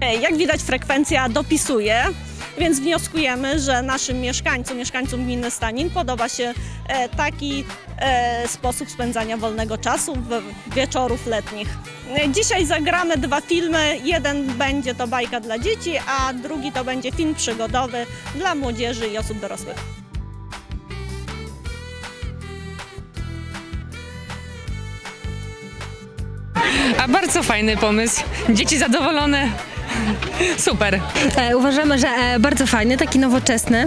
Jak widać, frekwencja dopisuje, więc wnioskujemy, że naszym mieszkańcom, mieszkańcom gminy Stanin podoba się e, taki e, sposób spędzania wolnego czasu, wieczorów letnich. E, Dzisiaj zagramy dwa filmy. Jeden będzie to bajka dla dzieci, a drugi to będzie film przygodowy dla młodzieży i osób dorosłych. A bardzo fajny pomysł. Dzieci zadowolone. Super. E, uważamy, że e, bardzo fajny, taki nowoczesny.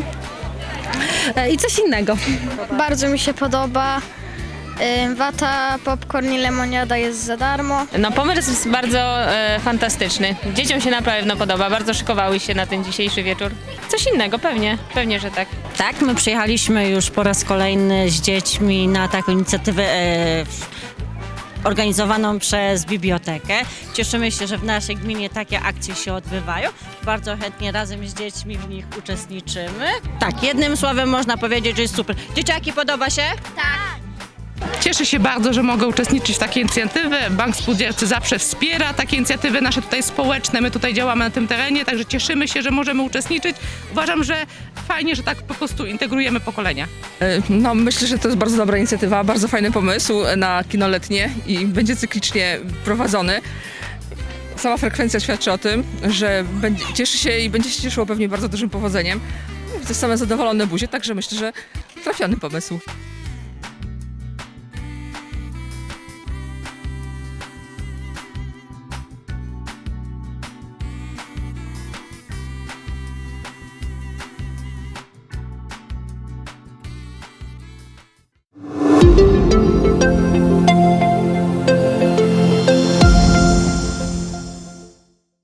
E, I coś innego. Bardzo mi się podoba. Ym, Wata, popcorn i lemoniada jest za darmo. No pomysł jest bardzo e, fantastyczny. Dzieciom się na pewno podoba. Bardzo szykowały się na ten dzisiejszy wieczór. Coś innego, pewnie. Pewnie, że tak. Tak, my przyjechaliśmy już po raz kolejny z dziećmi na taką inicjatywę e, w- organizowaną przez bibliotekę. Cieszymy się, że w naszej gminie takie akcje się odbywają. Bardzo chętnie razem z dziećmi w nich uczestniczymy. Tak, jednym słowem można powiedzieć, że jest super. Dzieciaki, podoba się? Cieszę się bardzo, że mogę uczestniczyć w takiej inicjatywie. Bank Spółdzielczy zawsze wspiera takie inicjatywy nasze tutaj społeczne. My tutaj działamy na tym terenie, także cieszymy się, że możemy uczestniczyć. Uważam, że fajnie, że tak po prostu integrujemy pokolenia. No, myślę, że to jest bardzo dobra inicjatywa, bardzo fajny pomysł na kino letnie i będzie cyklicznie prowadzony. Sama frekwencja świadczy o tym, że będzie, cieszy się i będzie się cieszyło pewnie bardzo dużym powodzeniem. Widzę same zadowolone buzie, także myślę, że trafiony pomysł.